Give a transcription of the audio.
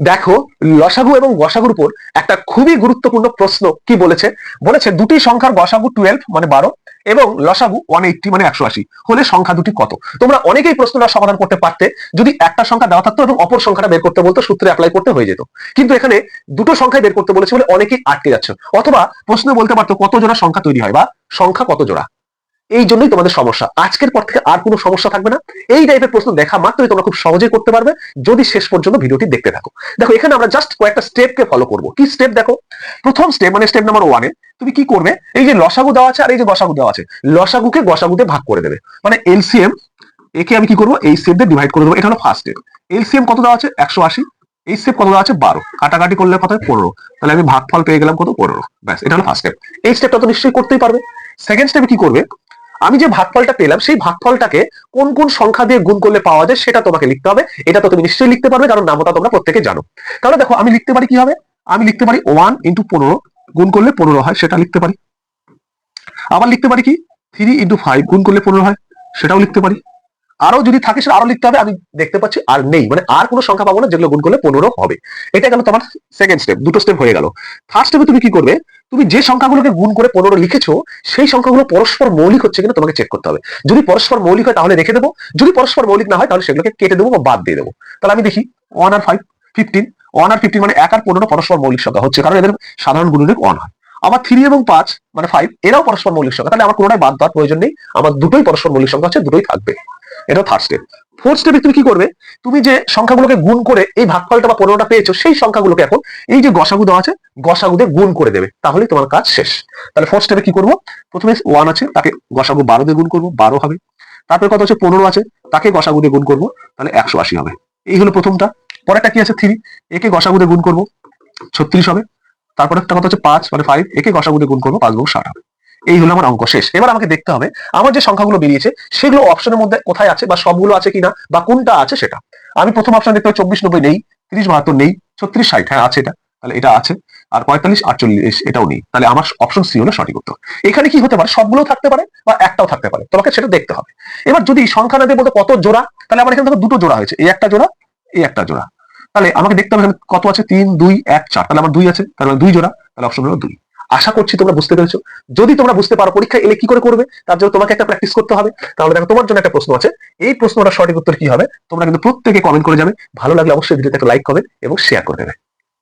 দেখো, লসাগু এবং গসাগুর উপর একটা খুবই গুরুত্বপূর্ণ প্রশ্ন কি বলেছে? বলেছে দুটি সংখ্যার গসাগু টুয়েলভ মানে বারো, এবং লসাগু ওয়ান এইটটি মানে একশো আশি। হলে সংখ্যা দুটি কত? তোমরা অনেকেই প্রশ্নটা সমাধান করতে পারতে, যদি একটা সংখ্যা দেওয়া থাকতো এবং অপর সংখ্যাটা বের করতে বলতো, সূত্রে অ্যাপ্লাই করতে হয়ে যেত। কিন্তু এখানে দুটো সংখ্যায় বের করতে বলেছে বলে অনেকেই আটকে যাচ্ছে। অথবা প্রশ্ন বলতে পারতো কত জোড়া সংখ্যা তৈরি হয় বা সংখ্যা কত জোড়া? এই জন্যই তোমাদের সমস্যা। আজকের পর থেকে আর কোনো সমস্যা থাকবে না। এই টাইপের প্রশ্ন দেখা মাত্রই তোমরা খুব সহজেই করতে পারবে। যদি শেষ পর্যন্ত ভিডিওটি দেখতে থাকো। দেখো, এখানে আমরা জাস্ট কয়েকটা স্টেপকে ফলো করব। কি স্টেপ দেখো? প্রথম স্টেপ মানে স্টেপ নাম্বার ওয়ানে তুমি কি করবে? এই যে লসাগু দেওয়া আছে আর এই যে গসাগু দেওয়া আছে, লসাগুকে গসাগুতে ভাগ করে দেবে। মানে এলসিএম একে আমি কি করব? এই স্টেপ দিয়ে ডিভাইড করে দেবো। এটা হলো ফার্স্ট স্টেপ এলসিএম কত দেওয়া আছে? একশো আশি। এই স্টেপ কত দেওয়া আছে? বারো। কাটাকাটি করলে কত পনেরো। তাহলে আমি ভাগফল পেয়ে গেলাম কত? পনেরো। ব্যাস, এটা হলো ফার্স্ট স্টেপ এই স্টেপটা তো নিশ্চয়ই করতেই পারবে। সেকেন্ড স্টেপে কি করবে? আমি যে ভাগফলটা পেলাম, সেই ভাগফলটাকে কোন কোন সংখ্যা দিয়ে গুণ করলে পাওয়া যায় সেটা তোমাকে লিখতে হবে। এটা তো তুমি নিশ্চয়ই লিখতে পারবে, কারণ নামটা তোমরা প্রত্যেকে জানো। তাহলে দেখো, আমি লিখতে পারি কি হবে? আমি লিখতে পারি ওয়ান ইন্টু পনেরো গুণ করলে পনেরো হয়, সেটা লিখতে পারি। আবার লিখতে পারি কি? থ্রি ইন্টু ফাইভ গুণ করলে পনেরো হয়, সেটাও লিখতে পারি। আরও যদি থাকে সেটা আরও লিখতে হবে, আমি দেখতে পাচ্ছি আর নেই মানে আর কোনো সংখ্যা পাবো না, যেগুলো গুণ করলে পনেরো হবে। এটা গেল তোমার সেকেন্ড স্টেপ দুটো স্টেপ হয়ে গেল। থার্ড স্টেপে তুমি কি করবে? তুমি যে সংখ্যাগুলোকে গুণ করে পনেরো লিখেছো, সেই সংখ্যাগুলো পরস্পর মৌলিক হচ্ছে কিনা তোমাকে চেক করতে হবে। যদি পরস্পর মৌলিক হয় তাহলে রেখে দেবো, যদি পরস্পর মৌলিক না হয় তাহলে সেগুলোকে কেটে দেবো বা বাদ দিয়ে দেবো। তাহলে আমি দেখি ওয়ান আর ফাইভ ফিফটিন ওয়ান আর ফিফটিন মানে এক আর পনেরো পরস্পর মৌলিক সংখ্যা হচ্ছে, কারণ এদের সাধারণ গুণনীয়ক ওয়ান হয়। আবার থ্রি এবং পাঁচ মানে ফাইভ এরাও পরস্পর মৌলিক সংখ্যা, তাহলে আমার কোনোটাই বাদ দেওয়ার প্রয়োজন নেই, আমার দুটোই পরস্পর মৌলিক সংখ্যা হচ্ছে, দুটোই থাকবে। এটা থার্ড স্টেপ ফোর্থ স্টেপে তুমি কি করবে? তুমি যে সংখ্যাগুলোকে গুণ করে এই ভাগফলটা বা পনেরোটা পেয়েছ, সেই সংখ্যাগুলোকে এখন এই যে গসাগু দেওয়া আছে গসাগু দিয়ে গুণ করে দেবে। তাহলে তোমার কাজ শেষ। তাহলে ফোর্থ স্টেপে কি করব? প্রথমে ওয়ান আছে, তাকে গসাগু বারো দিয়ে গুণ করব, বারো হবে। তারপরে কত হচ্ছে পনেরো আছে, তাকে গসাগু দিয়ে গুণ করব, তাহলে একশো আশি হবে। এই হলো প্রথমটা। পরেরটা কি আছে? থ্রি একে গসাগু দিয়ে গুণ করব, ছত্রিশ হবে। তারপরে একটা কথা হচ্ছে পাঁচ মানে ফাইভ একে গসাগু দিয়ে গুণ করব, পাঁচ গুণ ষাট হবে। এই হলো আমার অঙ্ক, শেষ। এবার আমাকে দেখতে হবে, আমার যে সংখ্যাগুলো বেরিয়েছে, সেগুলো অপশনের মধ্যে কোথায় আছে, বা সবগুলো আছে কিনা, বা কোনটা আছে সেটা। আমি প্রথম অপশন দেখতে চব্বিশ নব্বই নেই, তিরিশ বাহাত্তর নেই, ছত্রিশ ষাট হ্যাঁ আছে এটা। তাহলে এটা আছে, আর পঁয়তাল্লিশ, আটচল্লিশ, এটাও নেই। তাহলে আমার অপশন সি হলো সঠিক উত্তর। এখানে কি হতে পারে? সবগুলো থাকতে পারে, বা একটাও থাকতে পারে? তোমাকে সেটা দেখতে হবে। এবার যদি সংখ্যা না দিয়ে বলতে কত জোড়া, তাহলে আমার এখানে দুটো জোড়া হয়েছে এই একটা জোড়া এই একটা জোড়া। তাহলে আমাকে দেখতে হবে কত আছে? তিন, দুই, এক, চার। তাহলে আমার দুই আছে, তাহলে দুই জোড়া, তাহলে অপশন হলো দুই। আশা করছি তোমরা বুঝতে পেরেছ। যদি তোমরা বুঝতে পারো পরীক্ষা, এলে কি করে করবে? তার জন্য তোমাকে একটা প্র্যাকটিস করতে হবে। তাহলে দেখো, তোমার জন্য একটা প্রশ্ন আছে। এই প্রশ্নটা সঠিক উত্তর কি হবে? তোমরা কিন্তু প্রত্যেকে কমেন্ট করে যাবে। ভালো লাগলে অবশ্যই ভিডিওতে একটা লাইক করবে এবং শেয়ার করে দেবে।